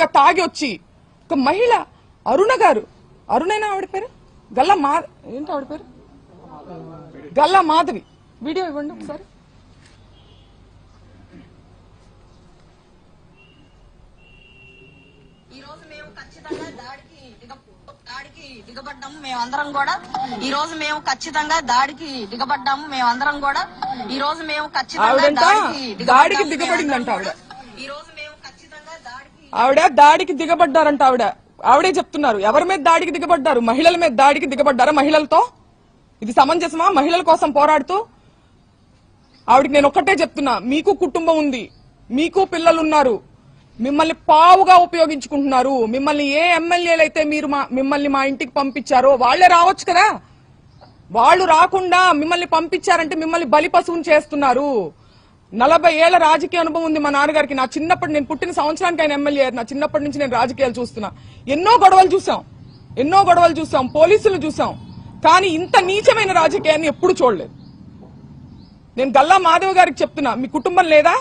గా తాగి వచ్చి ఒక మహిళ అరుణ గారు. అరుణైనా ఆవిడ పేరు? గల్లా మా ఏంటి ఆవిడ పేరు? గల్లా మాధవి. వీడియో ఇవ్వండి ఒకసారి. ఈ రోజు మేము ఖచ్చితంగా దాడికి దిగ దాడికి దిగబడ్డాము మేమందరం కూడా. ఈ రోజు మేము ఖచ్చితంగా దాడికి దిగబడ్డాము మేమందరం కూడా. ఈ రోజు మేము ఖచ్చితంగా దాడికి దిగబడిందంట ఆవిడ. కూడా. ఈ రోజు ఆవిడ దాడికి దిగబడ్డారంట ఆవిడ. ఆవిడే చెప్తున్నారు ఎవరి మీద దాడికి దిగబడ్డారు? మహిళల మీద దాడికి దిగబడ్డారా మహిళలతో? ఇది సమంజసమా? మహిళల కోసం పోరాడుతూ? ఆవిడకి నేను ఒక్కటే చెప్తున్నా మీకు కుటుంబం ఉంది మీకు పిల్లలు ఉన్నారు మిమ్మల్ని పావుగా ఉపయోగించుకుంటున్నారు మిమ్మల్ని ఏ ఎమ్మెల్యేలు అయితే మీరు మా మిమ్మల్ని మా ఇంటికి పంపించారో వాళ్ళే రావచ్చు కదా? వాళ్ళు రాకుండా మిమ్మల్ని పంపించారంటే మిమ్మల్ని బలి పశువుని చేస్తున్నారు. నలభై ఏళ్ళ రాజకీయ అనుభవం ఉంది మా నాన్నగారికి. నా చిన్నప్పటి నేను పుట్టిన సంవత్సరానికి ఆయన ఎమ్మెల్యే నా చిన్నప్పటి నుంచి నేను రాజకీయాలు చూస్తున్నా. ఎన్నో గొడవలు చూసాం ఎన్నో గొడవలు చూసాం పోలీసులు చూసాం కానీ ఇంత నీచమైన రాజకీయాన్ని ఎప్పుడు చూడలేదు. నేను గల్లా మాధవ్ గారికి చెప్తున్నా మీ కుటుంబం లేదా?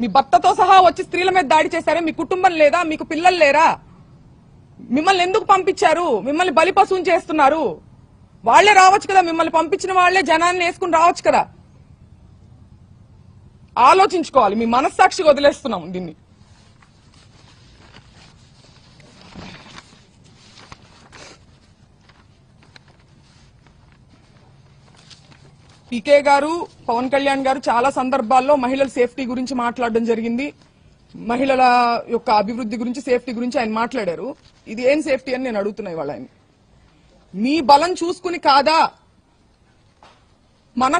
మీ భర్తతో సహా వచ్చి స్త్రీల మీద దాడి చేశారే? మీ కుటుంబం లేదా? మీకు పిల్లలు లేరా? మిమ్మల్ని ఎందుకు పంపించారు? మిమ్మల్ని బలిపశువుని చేస్తున్నారు. వాళ్ళే రావచ్చు కదా. మిమ్మల్ని పంపించిన వాళ్ళే జనాన్ని వేసుకుని రావచ్చు కదా. ఆలోచించుకోవాలి. మీ మనస్సాక్షికి వదిలేస్తున్నాం దీన్ని. పీకే గారు పవన్ కళ్యాణ్ గారు చాలా సందర్భాల్లో మహిళల సేఫ్టీ గురించి మాట్లాడడం జరిగింది. మహిళల యొక్క అభివృద్ధి గురించి సేఫ్టీ గురించి ఆయన మాట్లాడారు. ఇది ఏం సేఫ్టీ అని నేను అడుగుతున్నా ఇవాళ ఆయన మీ బలం చూసుకుని కాదా? మన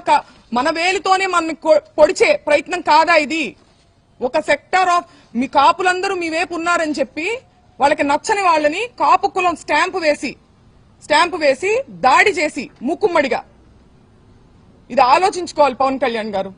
మన వేలితోనే మన పొడిచే ప్రయత్నం కాదా ఇది? ఒక సెక్టర్ ఆఫ్ మీ కాపులందరూ మీ వైపు ఉన్నారని చెప్పి వాళ్ళకి నచ్చని వాళ్ళని కాపు కులం స్టాంపు వేసి స్టాంపు వేసి దాడి చేసి మూకుమ్మడిగా. ఇది ఆలోచించుకోవాలి పవన్ కళ్యాణ్ గారు.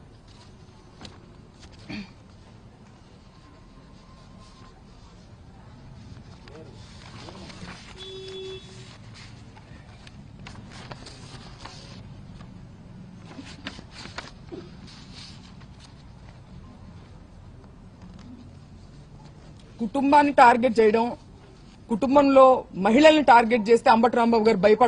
కుటుంబాన్ని టార్గెట్ చేయడం కుటుంబంలో మహిళల్ని టార్గెట్ చేస్తే అంబటి రాంబాబు గారు భయపడతారు.